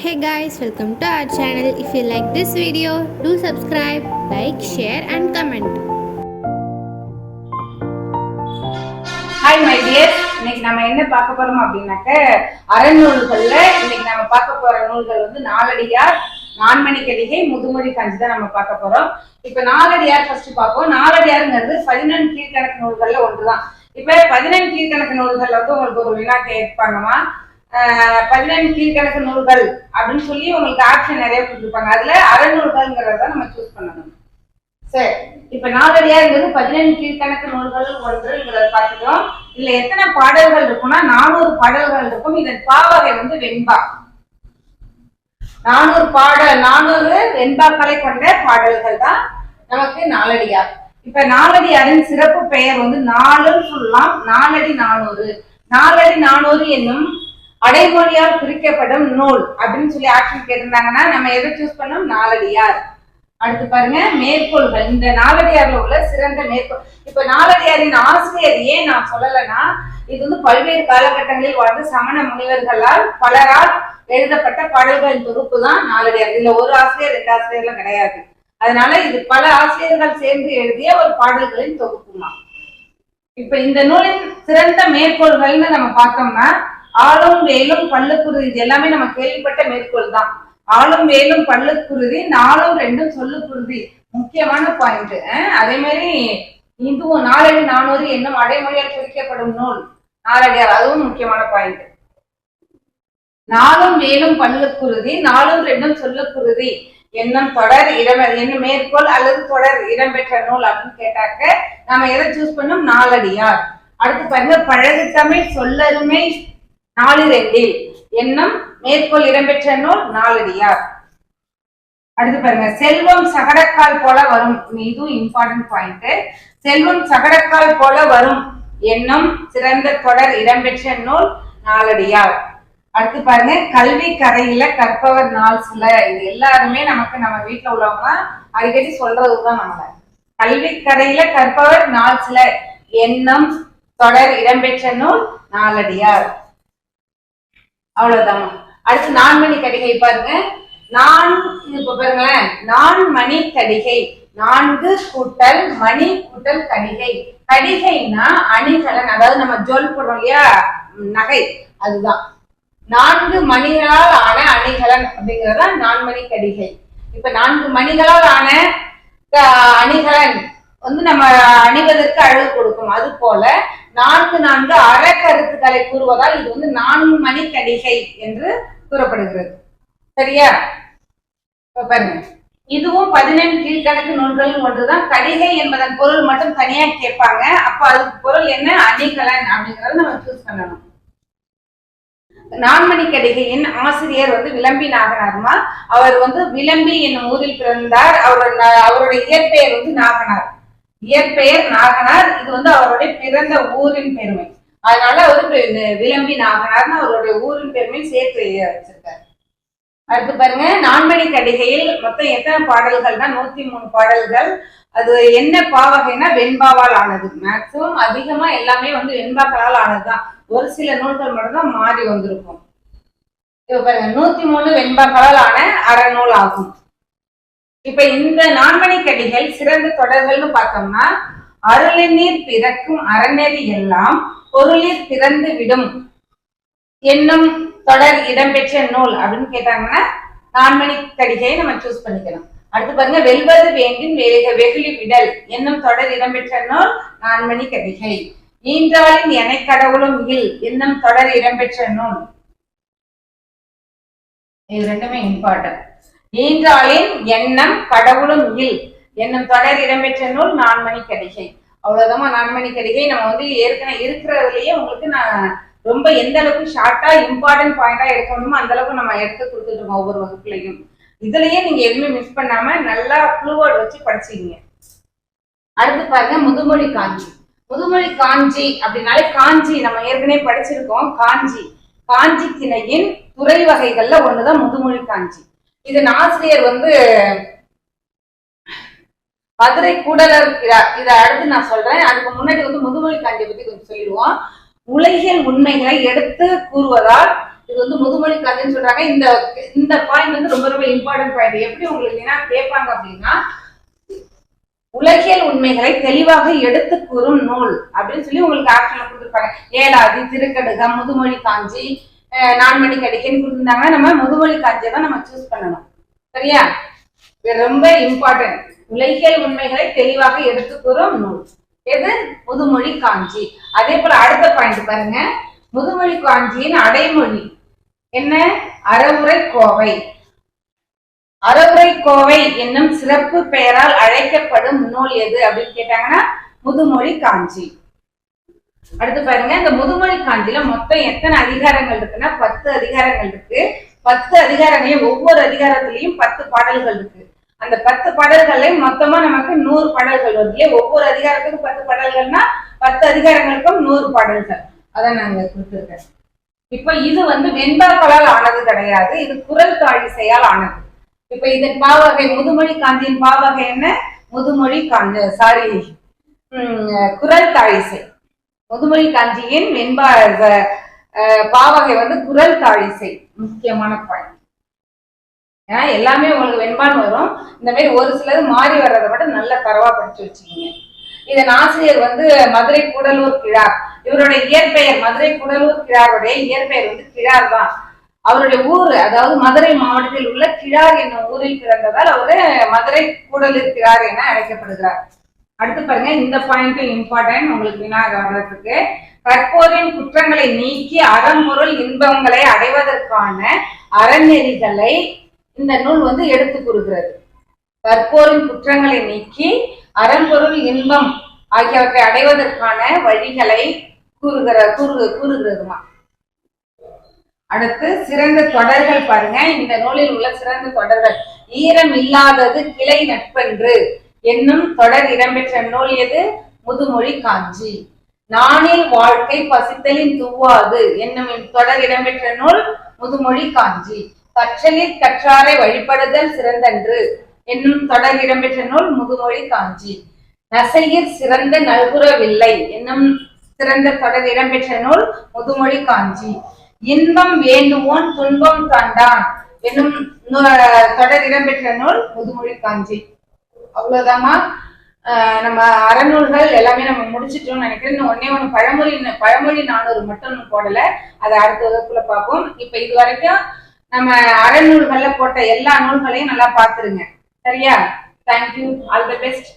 Hey guys welcome to our channel if you like this video do subscribe like share and comment hi my dear இன்னைக்கு நம்ம என்ன பார்க்க போறோம் அப்படின்னாக்க அறநூல்கள்ல இன்னைக்கு நம்ம பார்க்க போற நூல்கள் வந்து நாலடியார் நான்மணி கடிகை முதுமொழி காஞ்சி தான் நம்ம பார்க்க போறோம். இப்ப நாலடியார் ஃபர்ஸ்ட் பார்ப்போம். நாலடியாருங்கிறது பதினெண் கீழ்கணக்கு நூல்கள்ல ஒன்றுதான். இப்ப பதினெண் கீழ்கணக்கு நூல்கள்ல வந்து உங்களுக்கு ஒரு வினா கேட்பாங்கம்மா ஆஹ் கீழ்கணக்கு நூல்கள் அப்படின்னு சொல்லி உங்களுக்கு ஆப்ஷன் நிறைய கொடுத்துருப்பாங்க. அதுல அறநூல்கள்ங்கிறத நம்ம சூஸ் பண்ணணும். சரி. இப்ப நாலடியா இருந்தது பதினெண்டு கீழ்கணக்கு நூல்கள் ஒன்றுங்கிறத பார்த்துட்டோம். இதுல எத்தனை பாடல்கள் இருக்கும்னா நானூறு பாடல்கள் இருக்கும். இதன் பாவகை வந்து வெண்பா. நானூறு பாடல் நானூறு வெண்பாக்களை கொண்ட பாடல்கள் தான் நமக்கு நாலடியார். இப்ப நாலடியாரின் சிறப்பு பெயர் வந்து நாலுன்னு சொல்லலாம். நாலடி நானூறு. நாலடி நானூறு என்னும் அடைமொழியால் குறிக்கப்படும் நூல் அப்படின்னு சொல்லி ஆப்ஷன் கேட்டிருந்தாங்கன்னா நம்ம எதை சூஸ் பண்ணோம்? நாலடியார். அடுத்து பாருங்க மேற்கோள்கள். இந்த நாலடியார்ல உள்ள சிறந்த மேற்கோள். இப்ப நாலடியாரின் ஆசிரியர் ஏன் நான் சொல்லலைன்னா இது வந்து பல்வேறு காலகட்டங்களில் வாழ்ந்த சமண முனிவர்களால் பலரால் எழுதப்பட்ட பாடல்களின் தொகுப்பு தான் நாலடியார். இதுல ஒரு ஆசிரியர் ரெண்டு ஆசிரியர்லாம் கிடையாது. அதனால இது பல ஆசிரியர்கள் சேர்ந்து எழுதிய ஒரு பாடல்களின் தொகுப்புமா இப்ப இந்த நூலின் சிறந்த மேற்கோள்கள்னு நம்ம பார்த்தோம்னா ஆளும் வேலும் பல்லுக்குருதி இது எல்லாமே நம்ம கேள்விப்பட்ட மேற்கோள் தான். ஆளும் வேலும் பல்லுக்குருதி நாளும் ரெண்டும் சொல்லுக்குருதி. முக்கியமான பாயிண்ட் அதே மாதிரி இதுவும் நாலடி நானூறு என்னும் அடைமொழியால் குறிக்கப்படும் நூல். நாலடியார் அதுவும் முக்கியமான பாயிண்ட் நாளும் மேலும் பல்லுக்குருதி நாளும் ரெண்டும் சொல்லுக்குருதி. என்னும் தொடர் இடம் என்ன மேற்கோள் அல்லது தொடர் இடம்பெற்ற நூல் அப்படின்னு கேட்டாக்க நாம எதை சூஸ் பண்ணோம்? நாலடியார் அடுத்து பாருங்க பழகு தமிழ் சொல்லருமை நாலு ரெண்டில். என்னும் மேற்கோள் இடம்பெற்ற நூல் நாலடியார். அடுத்து பாருங்க. செல்வம் சகடக்கால் போல வரும். இதுவும் இம்பார்ட்டன்ட் பாயிண்ட் செல்வம் சகடக்கால் போல வரும். என்னும் சிறந்த தொடர் இடம்பெற்ற நூல் நாலடியார். அடுத்து பாருங்க. கல்வி கரையில கற்பவர் நாள் சில. இது எல்லாருமே நமக்கு நம்ம வீட்டுல உள்ளவங்க அடிக்கடி சொல்றதுதான் நம்ம கல்வி கரையில கற்பவர் நாள் சில. எண்ணம் தொடர் இடம்பெற்ற நூல் நாலடியார். அவ்வளவுதான். அடுத்து நான்மணி கடிகை பாருங்க. நான் இப்ப பாருங்களேன். நான் மணி கடிகை. நான்கு கூட்டல் மணி கூட்டல் கடிகை. கடிகைனா அணிகலன் அதாவது நம்ம ஜொல் போடுறோம் இல்லையா? நகை. அதுதான். நான்கு மணிகளால் ஆன அணிகலன் அப்படிங்கறத நான்மணி கடிகை. இப்ப நான்கு மணிகளால் ஆன அணிகலன் வந்து நம்ம அணிவதற்கு அழகு கொடுக்கும். அது போல நான்கு நான்கு அறக்கருத்துக்களை கூறுவதால் இது வந்து நான்கு மணி கடிகை என்று கூறப்படுகிறது. சரியா? பாருங்க. இதுவும் பதினெண் கீழ்கணக்கு நூல்களில் ஒன்றுதான். கடிகை என்பதன் பொருள் மட்டும் தனியா கேட்பாங்க. அப்ப அதுக்கு பொருள் என்ன? அணிகலன் அப்படிங்கறத நம்ம சூஸ் பண்ணணும். நான்மணி கடிகையின் ஆசிரியர் வந்து விளம்பி நாகனார்மா? அவர் வந்து விளம்பி என்னும் ஊரில் பிறந்தார். அவர் அவருடைய இயற்பெயர் வந்து நாகனார். இயற்பெயர் நாகனார். இது வந்து அவருடைய பிறந்த ஊரின் பெருமை. அதனால அவர் விளம்பி நாகனார்னு அவருடைய ஊரின் பெருமை சேர்த்து வச்சிருக்காரு. அடுத்து பாருங்க நான்மணி கடிகையில் மொத்தம் எத்தனை பாடல்கள்னா நூத்தி மூணு பாடல்கள். அது என்ன பாவகைனா வெண்பாவால் ஆனது. மேக்சிமம் அதிகமா எல்லாமே வந்து வெண்பாக்களால் ஆனதுதான். ஒரு சில நூல்கள் மட்டும்தான் மாறி வந்திருக்கும். இப்ப பாருங்க நூத்தி மூணு வெண்பாக்களால் ஆன அறநூல் ஆகும். இப்ப இந்த நான்மணி கடிகள் சிறந்த தொடர்கள்னு பார்த்தோம்னா அருளினீர் பிறக்கும் அறநெறி எல்லாம் பொருளில் பிறந்து விடும் என்னும் தொடர் இடம்பெற்ற நூல் அப்படின்னு கேட்டாங்கன்னா நான்மணி கடிகையை நம்ம சூஸ் பண்ணிக்கலாம். அடுத்து பாருங்க வெல்வது வேண்டின் வெகு வெகுளி விடல் என்னும் தொடர் இடம்பெற்ற நூல் நான்மணி கடிகை. ஈன்றாளின் எனை கடவுளும் இல் என்னும் தொடர் இடம்பெற்ற நூல். இது ரெண்டுமே இம்பார்ட்டன்ட் ஈன்றாளின் எண்ணம் கடவுளும் இல். என்னும் தொடர் இடம்பெற்ற நூல் நான்மணி கடிகை. அவ்வளவுதான் நான்மணி கடிகை நம்ம வந்து ஏற்கனவே இருக்கிறதுலயே உங்களுக்கு நான் ரொம்ப எந்த அளவுக்கு ஷார்ட்டா இம்பார்ட்டன்ட் பாயிண்டா எடுக்கணுமோ அந்த அளவுக்கு நம்ம எடுத்து கொடுத்துட்டு இருக்கோம் ஒவ்வொரு வகுப்புலையும். இதுலயே நீங்க எதுவுமே மிஸ் பண்ணாம நல்லா க்ளூவர்ட் வச்சு படிச்சீங்க அடுத்து பாருங்க முதுமொழி காஞ்சி. முதுமொழி காஞ்சி அப்படின்னாலே காஞ்சி. நம்ம ஏற்கனவே படிச்சிருக்கோம் காஞ்சி. காஞ்சி திணையின் துறை வகைகள்ல ஒண்ணுதான் முதுமொழி காஞ்சி. இதன் ஆசிரியர் வந்து மதுரை கூடலர் இதை அடுத்து நான் சொல்றேன். அதுக்கு முன்னாடி வந்து முதுமொழி காஞ்சியை பத்தி கொஞ்சம் சொல்லிடுவோம். உலகியல் உண்மைகளை எடுத்து கூறுவதால் இது வந்து முதுமொழி காஞ்சின்னு சொல்றாங்க. இந்த இந்த பாயிண்ட் வந்து ரொம்ப ரொம்ப இம்பார்ட்டன்ட் பாயிண்ட் எப்படி உங்களுக்கு என்ன கேட்பாங்க அப்படின்னா உலகியல் உண்மைகளை தெளிவாக எடுத்து கூறும் நூல் அப்படின்னு சொல்லி உங்களுக்கு ஆப்ஷன்ல கொடுத்துருப்பாங்க. ஏலாதி திருக்கடுகம் முதுமொழி காஞ்சி நாலு மணிக்கு கடிக்கைன்னு கொடுத்துருந்தாங்க நம்ம முதுமொழி காஞ்சியை தான் நம்ம சூஸ் பண்ணணும். சரியா? இது ரொம்ப இம்பார்ட்டன்ட் உலகியல் உண்மைகளை தெளிவாக எடுத்து கூறும் நூல். எது? முதுமொழி காஞ்சி. அதே போல அடுத்த பாயிண்ட் பாருங்க. முதுமொழி காஞ்சியின் அடைமொழி. என்ன? அறவுரை கோவை. அறவுரை கோவை என்னும் சிறப்பு பெயரால் அழைக்கப்படும் நூல் எது அப்படின்னு கேட்டாங்கன்னா முதுமொழி காஞ்சி. அடுத்து பாருங்க இந்த முதுமொழி காஞ்சில மொத்தம் எத்தனை அதிகாரங்கள் இருக்குன்னா பத்து அதிகாரங்கள் இருக்கு. பத்து அதிகாரங்களையும் ஒவ்வொரு அதிகாரத்திலையும் பத்து பாடல்கள் இருக்கு. அந்த பத்து பாடல்கள்லையும் மொத்தமா நமக்கு நூறு பாடல்கள் வருது. இல்லையா ஒவ்வொரு அதிகாரத்துக்கும் பத்து பாடல்கள்னா பத்து அதிகாரங்களுக்கும் நூறு பாடல்கள். அதான் நாங்க கொடுத்துருக்கேன் இப்ப இது வந்து வெண்பாக்களால் ஆனது கிடையாது. இது குரல் தாழிசையால் ஆனது. இப்ப இதன் பாவகை முதுமொழி காந்தியின் பாவகை என்ன? முதுமொழி காந்த சாரி குரல் தாழிசை. முதுமொழி காஞ்சியின் வெண்பா பாவகை வந்து குரல் தாழிசை முக்கியமான பாயிண்ட் ஏன்னா எல்லாமே உங்களுக்கு வெண்பான்னு வரும். இந்த மாதிரி ஒரு சிலது மாறி வர்றதை மட்டும் நல்ல தரவா படிச்சு வச்சுக்கீங்க. இதன் ஆசிரியர் வந்து மதுரை கூடலூர் கிழார். இவருடைய இயற்பெயர் மதுரை கூடலூர் கிழாருடைய இயற்பெயர் வந்து கிழார் தான். அவருடைய ஊர் அதாவது மதுரை மாவட்டத்தில் உள்ள கிழார் என்னும் ஊரில் பிறந்ததால் அவரு மதுரை கூடலூர் கிழார் என அழைக்கப்படுகிறார். அடுத்து பாருங்க இந்த பாயிண்ட் இம்பார்ட்டன்ட் உங்களுக்கு வினா கவனத்துக்கு கற்போரின் குற்றங்களை நீக்கி அறம்பொருள் இன்பங்களை அடைவதற்கான அறநெறிகளை இந்த நூல் வந்து எடுத்து கூறுகிறது. கற்போரின் குற்றங்களை நீக்கி அறம்பொருள் இன்பம் ஆகியவற்றை அடைவதற்கான வழிகளை கூறுகிற கூறு கூறுகிறதுமா. அடுத்து சிறந்த தொடர்கள் பாருங்க. இந்த நூலில் உள்ள சிறந்த தொடர்கள். ஈரம் இல்லாதது கிளை நட்பென்று. என்னும் தொடர் இடம்பெற்ற நூல் எது? முதுமொழி காஞ்சி. நானில் வாழ்க்கை பசித்தலின் துவாது என்னும் தொடர் இடம்பெற்ற நூல் முதுமொழி காஞ்சி. கற்றலில் கற்றாரை வழிபடுதல் சிறந்தன்று என்னும் தொடர் இடம்பெற்ற நூல் முதுமொழி காஞ்சி. நசையிற் சிறந்த நல்குறவில்லை என்னும் சிறந்த தொடர் இடம்பெற்ற நூல் முதுமொழி காஞ்சி. இன்பம் வேண்டுவோன் துன்பம் கண்டான் என்னும் நூ- தொடர் இடம்பெற்ற நூல் முதுமொழி காஞ்சி. அவ்வளோதாம்மா நம்ம அறநூல்கள் எல்லாமே நம்ம முடிச்சிட்டோம்னு நினைக்கிறேன். இன்னும் ஒன்னே ஒண்ணு பழமொழி பழமொழி நானூறு மட்டும் இன்னும் போடல. அதை அடுத்த வகுப்புல பார்ப்போம். இப்ப இது வரைக்கும் நம்ம அறநூல்கள்ல போட்ட எல்லா நூல்களையும் நல்லா பார்த்துருங்க. சரியா? Thank you all the best